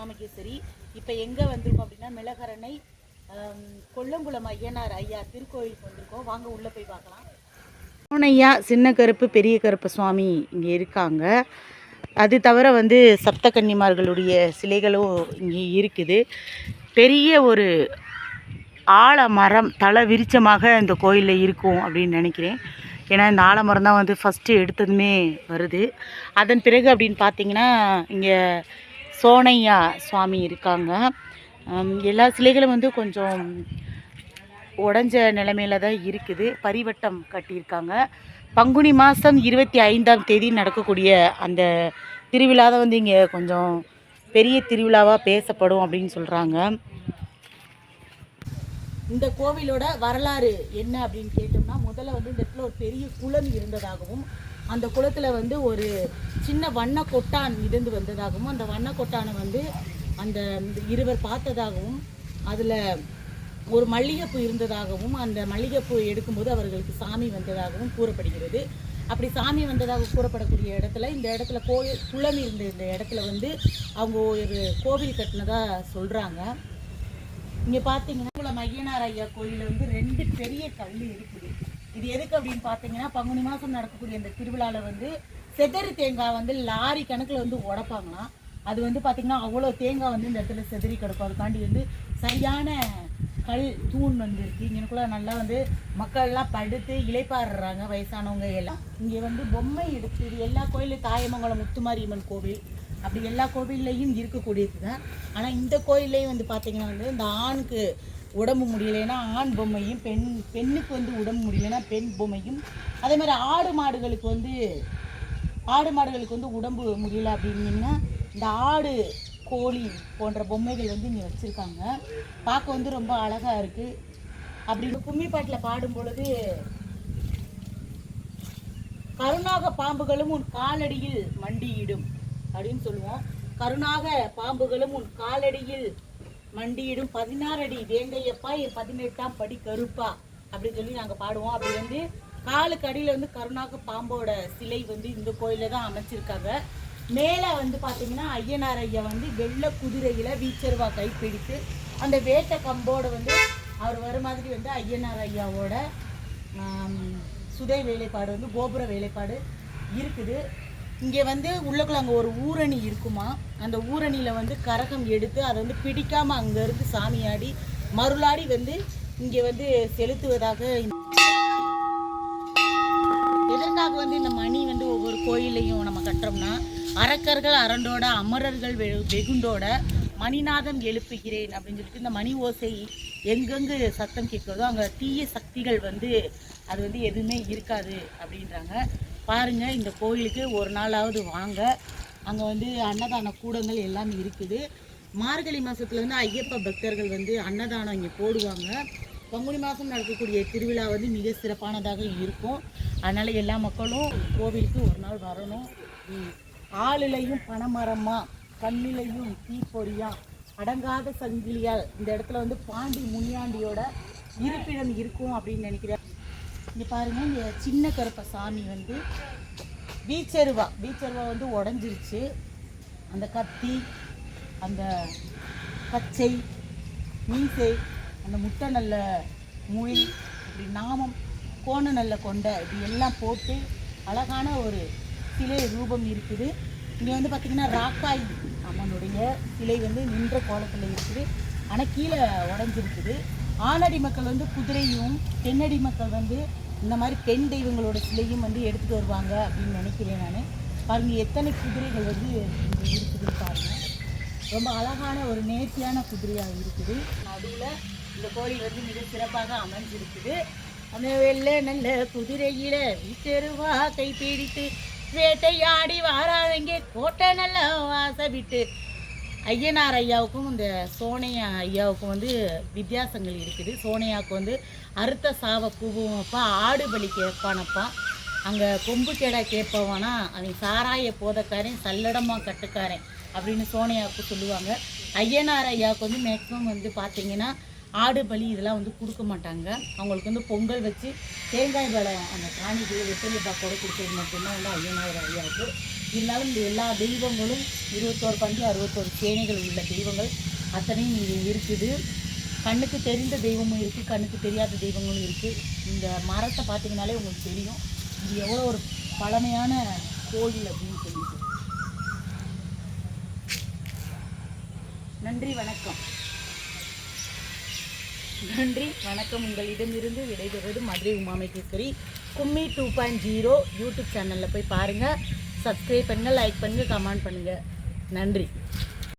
சுவாமிக்கு சரி. இப்போ எங்கே வந்திருக்கோம் அப்படின்னா மிளகரணை கொல்லங்குளம் ஐயனார் ஐயா திருக்கோயிலுக்கு வந்திருக்கோம் வாங்க உள்ளே போய் பார்க்கலாம். சோனையா சின்ன கருப்பு பெரிய கருப்பு சுவாமி இங்கே இருக்காங்க. அது தவிர வந்து சப்த கன்னிமார்களுடைய சிலைகளும் இங்கே இருக்குது. பெரிய ஒரு ஆலமரம் தலை விரிச்சமாக இந்த கோயிலில் இருக்கும் அப்படின்னு நினைக்கிறேன். ஏன்னா இந்த ஆலமரம் தான் வந்து ஃபஸ்ட்டு எடுத்ததுமே வருது. அதன் பிறகு அப்படின்னு பார்த்தீங்கன்னா இங்கே சோனையா சுவாமி இருக்காங்க. எல்லா சிலைகளும் வந்து கொஞ்சம் உடஞ்ச நிலைமையில தான் இருக்குது. பரிவட்டம் கட்டியிருக்காங்க. பங்குனி மாதம் இருபத்தி ஐந்தாம் தேதி நடக்கக்கூடிய அந்த திருவிழா தான் வந்து இங்கே கொஞ்சம் பெரிய திருவிழாவாக பேசப்படும் அப்படின்னு சொல்கிறாங்க இந்த கோவிலோட வரலாறு என்ன அப்படின்னு கேட்டோம்னா முதல்ல வந்து இந்த இடத்துல ஒரு பெரிய குளம் இருந்ததாகவும் அந்த குளத்தில் வந்து ஒரு சின்ன வண்ண கொட்டான் இருந்து வந்ததாகவும் அந்த வண்ண கொட்டானை வந்து அந்த இருவர் பார்த்ததாகவும் அதில் ஒரு மல்லிகைப்பூ இருந்ததாகவும் அந்த மல்லிகைப்பூ எடுக்கும்போது அவர்களுக்கு சாமி வந்ததாகவும் கூறப்படுகிறது. அப்படி சாமி வந்ததாக கூறப்படக்கூடிய இடத்துல இந்த இடத்துல கோயில் குளம் இருந்த இந்த இடத்துல வந்து அவங்க ஒரு கோவில் கட்டினதாக சொல்கிறாங்க இங்கே பார்த்தீங்கன்னா குளம் ஐயா கோயிலில் வந்து ரெண்டு பெரிய கல் இருக்குது. இது எதுக்கு அப்படின்னு பார்த்தீங்கன்னா பங்குனி மாதம் நடக்கக்கூடிய இந்த திருவிழாவில் வந்து செதறி தேங்காய் வந்து லாரி கணக்கில் வந்து உடப்பாங்களாம். அது வந்து பார்த்திங்கன்னா அவ்வளோ தேங்காய் வந்து இந்த இடத்துல செதறி கிடக்கும். அதுக்காண்டி வந்து சரியான கல் தூண் வந்து இருக்குது இங்கனுக்குள்ள நல்லா வந்து மக்கள்லாம் படுத்து இழைப்பாடுறாங்க வயசானவங்க எல்லாம். இங்கே வந்து பொம்மை எடுத்து இது எல்லா கோயிலும் தாயமங்கலம் முத்துமாரியம்மன் கோவில். அப்படி எல்லா கோவில்லையும் இருக்கக்கூடியது தான் ஆனால் இந்த கோயில்லையும் வந்து பார்த்திங்கன்னா வந்து இந்த ஆணுக்கு உடம்பு முடியலைன்னா ஆண் பொம்மையும் பெண் பெண்ணுக்கு வந்து உடம்பு முடியலைன்னா பெண் பொம்மையும். அதே மாதிரி ஆடு மாடுகளுக்கு வந்து ஆடு மாடுகளுக்கு வந்து உடம்பு முடியல அப்படின்னீங்கன்னா இந்த ஆடு கோழி போன்ற பொம்மைகள் வந்து இங்கே வச்சுருக்காங்க. பார்க்க வந்து ரொம்ப அழகாக இருக்குது அப்படி கும்மி பாட்டில் பாடும் பொழுது கருணாக பாம்புகளும் உன் காலடியில் மண்டியிடும் அப்படின்னு சொல்லுவோம். கருணாக பாம்புகளும் உன் காலடியில் மண்டியிடும் பதினாறு அடி வேங்கையப்பா என் பதினெட்டாம் படி கருப்பா அப்படின்னு சொல்லி நாங்கள் பாடுவோம். அப்படி வந்து காலுக்கு அடியில் வந்து கருணாக பாம்போட சிலை வந்து இந்த கோயிலில் தான் அமைச்சிருக்காங்க. மேலே வந்து பார்த்தீங்கன்னா ஐயனார் ஐயா வந்து வெள்ளை குதிரையில் வீச்சர்வா கைப்பிடித்து அந்த வேட்டை கம்போட வந்து அவர் வர மாதிரி வந்து ஐயனார் ஐயாவோட சுதை வேலைப்பாடு வந்து கோபுர வேலைப்பாடு இருக்குது. இங்கே வந்து உள்ளக்குள்ள அங்கே ஒரு ஊரணி இருக்குமா? அந்த ஊரணியில் வந்து கரகம் எடுத்து அதை வந்து பிடிக்காமல் அங்கேருந்து சாமியாடி மருளாடி வந்து இங்கே வந்து செலுத்துவதாக எதற்காக வந்து இந்த மணி வந்து ஒவ்வொரு கோயிலையும் நம்ம கட்டுறோம்னா அரக்கர்கள் அரண்டோட அமரர்கள் வெகுண்டோட மணிநாதம் எழுப்புகிறேன் அப்படின்னு சொல்லிட்டு இந்த மணி ஓசை எங்கெங்கு சத்தம் கேட்குறதோ அங்கே தீய சக்திகள் வந்து அது வந்து எதுவுமே இருக்காது அப்படின்றாங்க. பாருங்கள் இந்த கோயிலுக்கு ஒரு நாளாவது வாங்க. அங்கே வந்து அன்னதான கூடங்கள் எல்லாமே இருக்குது. மார்கழி மாதத்துல வந்து ஐயப்ப பக்தர்கள் வந்து அன்னதானம் இங்கே போடுவாங்க. பங்குனி மாதம் நடக்கக்கூடிய திருவிழா வந்து மிக சிறப்பானதாக இருக்கும். அதனால் எல்லா மக்களும் கோவிலுக்கு ஒரு நாள் வரணும். ஆளிலையும் பனைமரமா கண்ணிலையும் தீப்பொறியா அடங்காத சங்கிலியால் இந்த இடத்துல வந்து பாண்டி முனியாண்டியோட இருப்பிடம் இருக்கும் அப்படின்னு நினைக்கிறேன். இங்கே பாருங்க இந்த சின்ன கருப்ப சாமி வந்து பீச்சருவா பீச்சருவா வந்து உடஞ்சிருச்சு. அந்த கத்தி அந்த பச்சை மீசை அந்த முட்டை நல்ல மொழி இப்படி நாமம் கோண நல்ல கொண்ட இப்படி எல்லாம் போட்டு அழகான ஒரு சிலை ரூபம் இருக்குது. இங்கே வந்து பார்த்திங்கன்னா ராக்காய் அம்மனுடைய சிலை வந்து நின்ற கோலத்தில் இருக்குது. ஆனால் கீழே உடஞ்சிருக்குது. ஆணடி மக்கள் வந்து குதிரையும் பெண்ணடி மக்கள் வந்து இந்த மாதிரி பெண் தெய்வங்களோட சிலையும் வந்து எடுத்துகிட்டு வருவாங்க அப்படின்னு நினைக்கிறேன் நான். பாருங்க எத்தனை குதிரைகள் வந்து இங்கே இருக்குது பாருங்க. ரொம்ப அழகான ஒரு நேர்த்தியான குதிரையாக இருக்குது. நடுவில் இந்த கோயில் வந்து மிக சிறப்பாக அமைஞ்சிருக்குது. அந்த வெள்ளை நல்ல குதிரையில வீட்டெருவா கை பிடித்து வேட்டையாடி வாராதங்க கோட்டை நல்ல வாச விட்டு ஐயனார் ஐயாவுக்கும் இந்த சோனையா ஐயாவுக்கும் வந்து வித்தியாசங்கள் இருக்குது. சோனையாவுக்கு வந்து அறுத்த சாவை கூவுவப்பா ஆடு பலி கேட்பானப்பா. அங்கே கொம்பு கேடா கேட்பவானா அவன் சாராய போதக்காரன் சல்லடமாக கட்டுக்காரன் அப்படின்னு சோனையாவுக்கு சொல்லுவாங்க. ஐயனார் ஐயாவுக்கு வந்து மேக்ஸிமம் வந்து பார்த்தீங்கன்னா ஆடு பலி இதெல்லாம் வந்து கொடுக்க மாட்டாங்க. அவங்களுக்கு வந்து பொங்கல் வச்சு தேங்காய் பழம் அந்த காணிக்கு வெத்தலை பாக்கோட கொடுத்தது மட்டும்தான் வந்து ஐயனார் ஐயாவுக்கு இருந்தாலும் இந்த எல்லா தெய்வங்களும் இருபத்தோரு பஞ்சு அறுபத்தோரு சேனைகள் உள்ள தெய்வங்கள் அத்தனையும் இங்கே இருக்குது. கண்ணுக்கு தெரிந்த தெய்வமும் இருக்குது கண்ணுக்கு தெரியாத தெய்வங்களும் இருக்குது இந்த மரத்தை பார்த்தீங்கனாலே உங்களுக்கு தெரியும். இது எவ்வளோ ஒரு பழமையான கோயில் அப்படின்னு சொல்லிட்டு. நன்றி வணக்கம். நன்றி. வணக்கம். உங்களிடமிருந்து விடைபெறுவது Madurai Umamaheswari Kummi two point zero YouTube சேனலில் போய் பாருங்கள் சப்ஸ்கிரைப் பண்ணுங்கள் லைக் பண்ணுங்கள் கமெண்ட் பண்ணுங்கள் நன்றி.